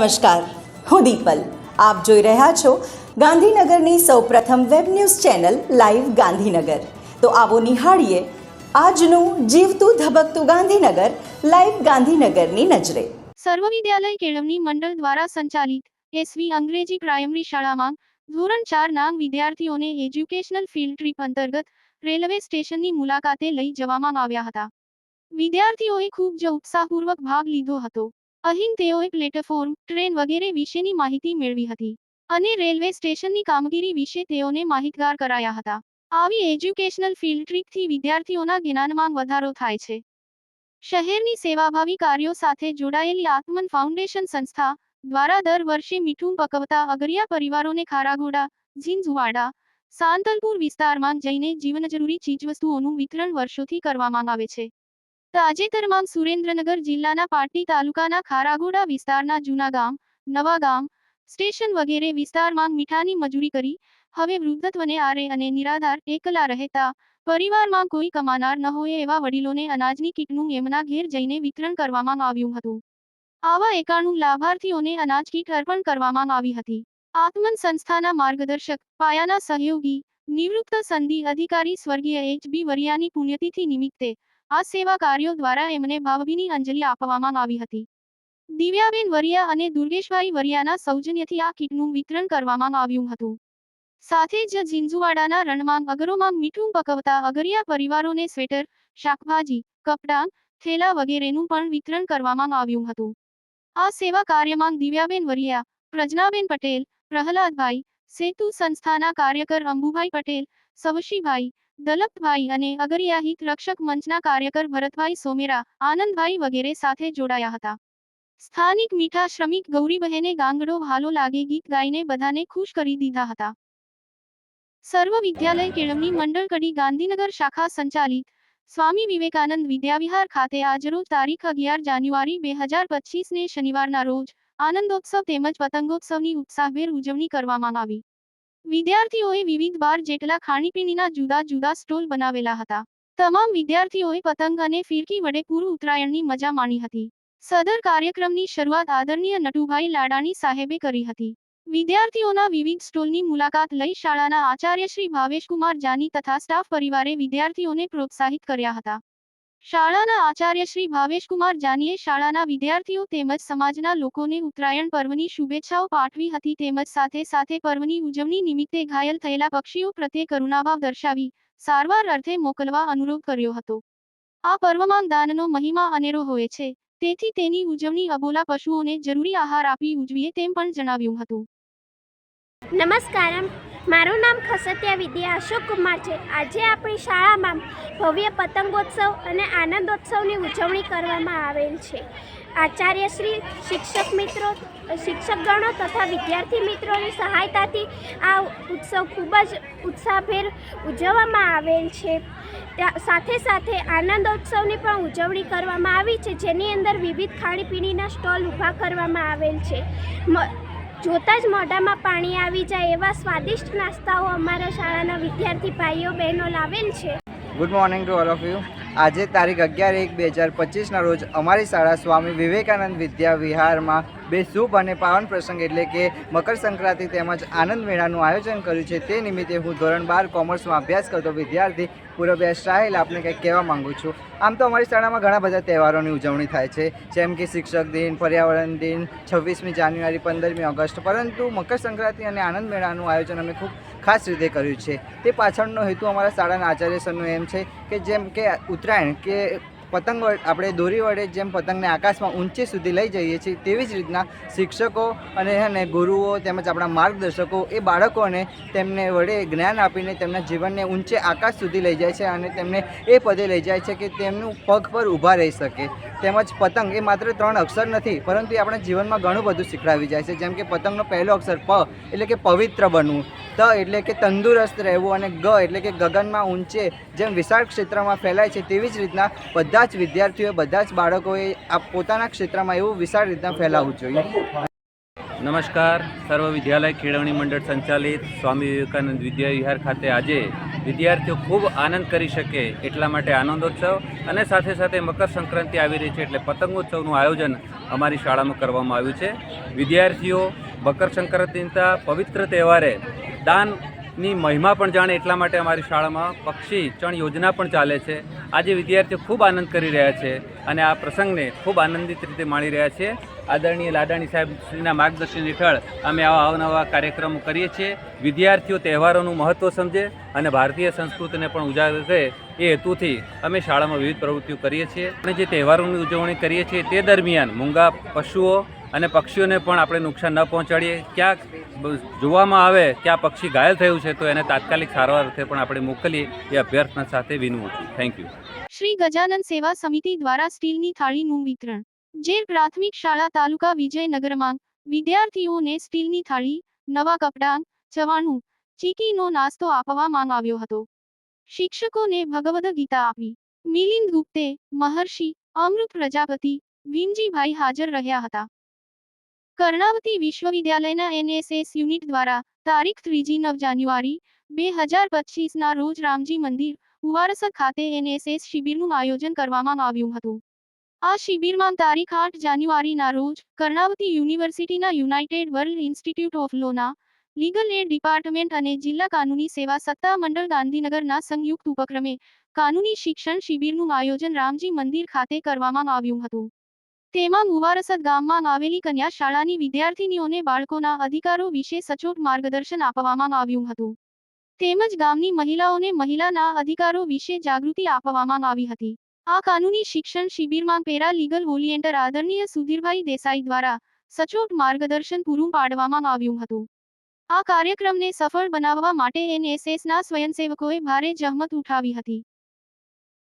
નમસ્કાર, હું દીપલ. આપ જોઈ રહ્યા છો ગાંધીનગરની સૌપ્રથમ web news channel live Gandhinagar. તો આવો નિહાળીએ આજનું જીવતું ધબકતું ગાંધીનગર, લાઈવ ગાંધીનગરની નજરે. સર્વ વિદ્યાલય કેળવણી મંડળ દ્વારા સંચાલિત એસવી અંગ્રેજી પ્રાઇમરી શાળામાં ધોરણ ચાર નામ વિદ્યાર્થીઓને એજ્યુકેશનલ ફિલ્ડ ટ્રીપ અંતર્ગત રેલવે સ્ટેશનની મુલાકાતે લઈ જવામાં આવ્યા હતા. વિદ્યાર્થીઓએ ખૂબ જ ઉત્સાહપૂર્વક ભાગ લીધો હતો. અહીં તેઓએ પ્લેટફોર્મ, ટ્રેન વગેરે વિશેની માહિતી મેળવી હતી અને રેલવે સ્ટેશનની કામગીરી વિશે તેઓને માહિતગાર કરાયા હતા. આવી એજ્યુકેશનલ ફિલ્ડ ટ્રીપથી વિદ્યાર્થીઓના જ્ઞાનમાં વધારો થાય છે. શહેરની સેવાભાવી કાર્યો સાથે જોડાયેલી આત્મન ફાઉન્ડેશન સંસ્થા દ્વારા દર વર્ષે મીઠું પકવતા અગરિયા પરિવારોને ખારાગોડા, ઝીંઝુવાડા, સાંતલપુર વિસ્તારમાં જઈને જીવનજરૂરી ચીજવસ્તુઓનું વિતરણ વર્ષોથી કરવામાં આવે છે. તાજેતરમાં સુરેન્દ્રનગર જિલ્લાના પાટી તાલુકાના ખારાગોડા વિસ્તારના જૂના ગામ, નવા ગામ, સ્ટેશન વગેરે વિસ્તારમાં મીઠાની મજૂરી કરી, હવે વૃદ્ધત્વને આરે અને નિરાધાર, એકલા રહેતા, પરિવારમાં કોઈ કમાનાર ન હોય એવા વડીલોને અનાજની કીટનું એમના ઘેર જઈને વિતરણ કરવામાં આવ્યું હતું. આવા એકાણું લાભાર્થીઓને અનાજ કીટ અર્પણ કરવામાં આવી હતી. આત્મન સંસ્થાના માર્ગદર્શક, પાયાના સહયોગી, નિવૃત્ત સંધિ અધિકારી સ્વર્ગીય એચ બી વરિયાની પુણ્યતિથિ નિમિત્તે આ સેવા કાર્યો દ્વારા એમને ભાવભીની અંજલિ આપવામાં આવી હતી. દિવ્યાબેન વરિયા અને દુર્ગેશભાઈ વરિયાના સૌજન્યથી આ કીટનું વિતરણ કરવામાં આવ્યું હતું. સાથે જ ઝીંઝુવાડાના રણમાં અગરોમાં મીઠું પકવતા અગરિયા પરિવારોને સ્વેટર, શાકભાજી, કપડાં, થેલા વગેરેનું પણ વિતરણ કરવામાં આવ્યું હતું. આ સેવા કાર્યમાં દિવ્યાબેન વરિયા પ્રજ્ઞાબેન પટેલ, પ્રહલાદભાઈ, સેતુ સંસ્થાના કાર્યકર અંબુભાઈ પટેલ, સવશીભાઈ દલપતભાઈ અને અગરિયા હિત રક્ષક મંચના કાર્યકર ભરતભાઈ સોમેરા, આનંદભાઈ વગેરે સાથે જોડાયા હતા. સ્થાનિક મીઠા શ્રમિક ગૌરીબહેને ગાંગડો હાલો લાગે ગીત ગાઈને બધાને ખુશ કરી દીધા હતા. સર્વ વિદ્યાલય કેળવણી મંડળ કડી ગાંધીનગર શાખા સંચાલિત સ્વામી વિવેકાનંદ વિદ્યાવિહાર ખાતે આજરોજ તારીખ અગિયાર જાન્યુઆરી બે હજાર પચીસને શનિવારના રોજ આનંદોત્સવ તેમજ પતંગોત્સવની ઉત્સાહભેર ઉજવણી કરવામાં આવી. વિદ્યાર્થીઓએ વિવિધ બાર જેટલા ખાણીપીણીના જુદા જુદા સ્ટોલ બનાવેલા હતા. તમામ વિદ્યાર્થીઓએ પતંગ અને ફિરકી વડે પૂર્વ ઉત્તરાયણની મજા માણી હતી. સદર કાર્યક્રમની શરૂઆત આદરણીય નટુભાઈ લાડાણી સાહેબે કરી હતી. વિદ્યાર્થીઓના વિવિધ સ્ટોલની મુલાકાત લઈ શાળાના આચાર્ય શ્રી ભાવેશકુમાર જાની તથા સ્ટાફ પરિવારે વિદ્યાર્થીઓને પ્રોત્સાહિત કર્યા હતા. શાળાના આચાર્ય શ્રી ભાવેશકુમાર જાનીએ શાળાના વિદ્યાર્થીઓ તેમજ સમાજના લોકોને ઉત્તરાયણ પર્વની શુભેચ્છાઓ પાઠવી હતી તેમજ સાથે સાથે પર્વની ઉજવણી નિમિત્તે ઘાયલ થયેલા પક્ષીઓ પ્રત્યે કરુણાભાવ દર્શાવી સારવાર અર્થે મોકલવા અનુરોધ કર્યો હતો. આ પર્વમાં દાનનો મહિમા અનેરો હોય છે. તેથી તેની ઉજવણી અબોલા પશુઓને જરૂરી આહાર આપી ઉજવીએ તેમ પણ જણાવ્યું હતું. નમસ્કારમ. મારું નામ ખસતિયા વિદ્યા અશોક કુમાર છે. આજે આપણી શાળામાં ભવ્ય પતંગોત્સવ અને આનંદોત્સવની ઉજવણી કરવામાં આવેલ છે. આચાર્યશ્રી શિક્ષક મિત્રો, શિક્ષકગણો તથા વિદ્યાર્થી મિત્રોની સહાયતાથી આ ઉત્સવ ખૂબ જ ઉત્સાહભેર ઉજવવામાં આવેલ છે. સાથે સાથે આનંદોત્સવની પણ ઉજવણી કરવામાં આવી છે. જેની અંદર વિવિધ ખાણીપીણીના સ્ટોલ ઊભા કરવામાં આવેલ છે. જોતાં જ મોઢામાં પાણી આવી જાય એવા સ્વાદિષ્ટ નાસ્તાઓ અમારા શાળાના વિદ્યાર્થી ભાઈઓ બહેનો લાવેલ છે. Good morning to all of you આજે તારીખ અગિયાર એક બે હજાર પચીસના રોજ અમારી શાળા સ્વામી વિવેકાનંદ વિદ્યા વિહારમાં બે શુભ અને પાવન પ્રસંગ એટલે કે મકર સંક્રાંતિ તેમજ આનંદ મેળાનું આયોજન કર્યું છે. તે નિમિત્તે હું ધોરણ બાર કોમર્સમાં અભ્યાસ કરતો વિદ્યાર્થી પૂર્વભ્યાસ સાહિલ આપને કંઈક કહેવા માંગુ છું. આમ તો અમારી શાળામાં ઘણા બધા તહેવારોની ઉજવણી થાય છે. જેમ કે શિક્ષક દિન, પર્યાવરણ દિન, છવ્વીસમી જાન્યુઆરી, પંદરમી ઓગસ્ટ. પરંતુ મકર સંક્રાંતિ અને આનંદ મેળાનું આયોજન અમે ખૂબ ખાસ રીતે કર્યું છે. તે પાછળનો હેતુ અમારા શાળાના આચાર્ય સરનો એમ છે કે જેમ કે ઉત્તરાયણ કે પતંગ આપણે દોરી વડે જેમ પતંગને આકાશમાં ઊંચે સુધી લઈ જઈએ છીએ, તેવી જ રીતના શિક્ષકો અને હે ગુરુઓ તેમજ આપણા માર્ગદર્શકો એ બાળકોને તેમને વડે જ્ઞાન આપીને તેમના જીવનને ઊંચે આકાશ સુધી લઈ જાય છે અને તેમને એ પદે લઈ જાય છે કે તેમનું પગ પર ઊભા રહી શકે. તેમજ પતંગ એ માત્ર ત્રણ અક્ષર નથી, પરંતુ એ આપણા જીવનમાં ઘણું બધું શીખડાવી જાય છે. જેમ કે પતંગનો પહેલો અક્ષર પ, એટલે કે પવિત્ર બનવું. ત એટલે કે તંદુરસ્ત રહેવું અને ગ એટલે કે ગગનમાં ઊંચે જેમ વિશાળ ક્ષેત્રમાં ફેલાય છે તેવી જ રીતના બધા જ વિદ્યાર્થીઓએ, બધા જ બાળકોએ આ પોતાના ક્ષેત્રમાં એવું વિશાળ રીતના ફેલાવવું જોઈએ. નમસ્કાર. સર્વ વિદ્યાલય કેળવણી મંડળ સંચાલિત સ્વામી વિવેકાનંદ વિદ્યાવિહાર ખાતે આજે વિદ્યાર્થીઓ ખૂબ આનંદ કરી શકે એટલા માટે આનંદોત્સવ અને સાથે સાથે મકર સંક્રાંતિ આવી રહી છે એટલે પતંગોત્સવનું આયોજન અમારી શાળામાં કરવામાં આવ્યું છે. વિદ્યાર્થીઓ, મકર સંક્રાંતિના પવિત્ર તહેવારે દાનની મહિમા પણ જાણે એટલા માટે અમારી શાળામાં પક્ષી ચણ યોજના પણ ચાલે છે. આજે વિદ્યાર્થીઓ ખૂબ આનંદ કરી રહ્યા છે અને આ પ્રસંગને ખૂબ આનંદિત રીતે માણી રહ્યા છે. આદરણીય લાડાણી સાહેબશ્રીના માર્ગદર્શન હેઠળ અમે આવા અવનવા કાર્યક્રમો કરીએ છીએ. વિદ્યાર્થીઓ તહેવારોનું મહત્ત્વ સમજે અને ભારતીય સંસ્કૃતિને પણ ઉજાગર કરે એ હેતુથી અમે શાળામાં વિવિધ પ્રવૃત્તિઓ કરીએ છીએ. અને જે તહેવારોની ઉજવણી કરીએ છીએ તે દરમિયાન મૂંગા પશુઓ અને પક્ષીઓને પણ આપણે નુકસાન ન પહોંચાડીએ. ક્યાંક જોવામાં આવે કે આ પક્ષી ઘાયલ થયું છે, તો એને તાત્કાલિક સારવાર અર્થે પણ આપણે મોકલીએ એ અભ્યર્થના સાથે વિનવું છું થેન્ક યુ શ્રી ગજાનન સેવા સમિતિ દ્વારા સ્ટીલની થાળીનું વિતરણ. જેર પ્રાથમિક શાળા તાલુકા વિજયનગરમાં વિદ્યાર્થીઓને સ્ટીલની થાળી, નવા કપડાં ચવાણું ચીકીનો નાસ્તો આપવામાં આવ્યો હતો. શિક્ષકોને ભગવદ ગીતા આપી. મિલિંદ ગુપ્તે, મહર્ષિ, અમૃત પ્રજાપતિ, ભીમજીભાઈ હાજર રહ્યા હતા. કર્ણાવતી વિશ્વવિદ્યાલયના એનએસએસ યુનિટ દ્વારા તારીખ ત્રીજી નવ જાન્યુઆરી, બે હજાર પચીસના રોજ રામજી મંદિર ઉવારસર ખાતે એનએસએસ શિબિરનું આયોજન કરવામાં આવ્યું હતું. આ શિબિરમાં તારીખ આઠ જાન્યુઆરીના રોજ કર્ણાવતી યુનિવર્સિટીના યુનાઇટેડ વર્લ્ડ ઇન્સ્ટિટ્યૂટ ઓફ લોના, લીગલ એડ ડિપાર્ટમેન્ટ અને જિલ્લા કાનૂની સેવા સત્તા મંડળ ગાંધીનગરના સંયુક્ત ઉપક્રમે કાનૂની શિક્ષણ શિબિરનું આયોજન રામજી મંદિર ખાતે કરવામાં આવ્યું હતું. તેમાં મુવારસદ ગામમાં આવેલી કન્યા શાળાની વિદ્યાર્થીનીઓને બાળકોના અધિકારો વિશે સચોટ માર્ગદર્શન આપવામાં આવ્યું હતું. તેમજ ગામની મહિલાઓને મહિલાના અધિકારો વિશે જાગૃતિ આપવામાં આવી હતી. આ કાનૂની શિક્ષણ શિબિરમાં પેરા લીગલ વોલિએન્ટર આદરણીય સુધીરભાઈ દેસાઈ દ્વારા સચોટ માર્ગદર્શન પૂરું પાડવામાં આવ્યું હતું. આ કાર્યક્રમને સફળ બનાવવા માટે એનએસએસના સ્વયંસેવકોએ ભારે જહમત ઉઠાવી હતી.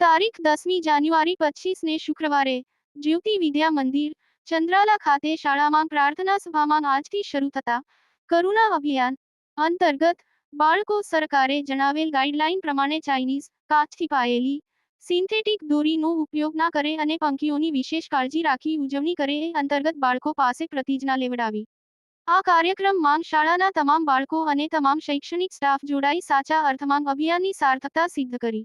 તારીખ દસમી જાન્યુઆરી પચીસને શુક્રવારે જ્યોતિ વિદ્યા મંદિર, ચંદ્રાલા ખાતે શાળામાં પ્રાર્થના સભામાં આજથી શરૂ થતા કરુણા અભિયાન અંતર્ગત બાળકો સરકારે જણાવેલ ગાઈડલાઈન પ્રમાણે ચાઇનીઝ કાચથી પાયેલી સિન્થેટિક દોરીનો ઉપયોગ ના કરે અને પંખીઓની વિશેષ કાળજી રાખી ઉજવણી કરે એ અંતર્ગત બાળકો પાસે પ્રતિજ્ઞા લેવડાવી. આ કાર્યક્રમ માંગ શાળાના તમામ બાળકો અને તમામ શૈક્ષણિક સ્ટાફ જોડાઈ સાચા અર્થમાં અભિયાનની સાર્થકતા સિદ્ધ કરી.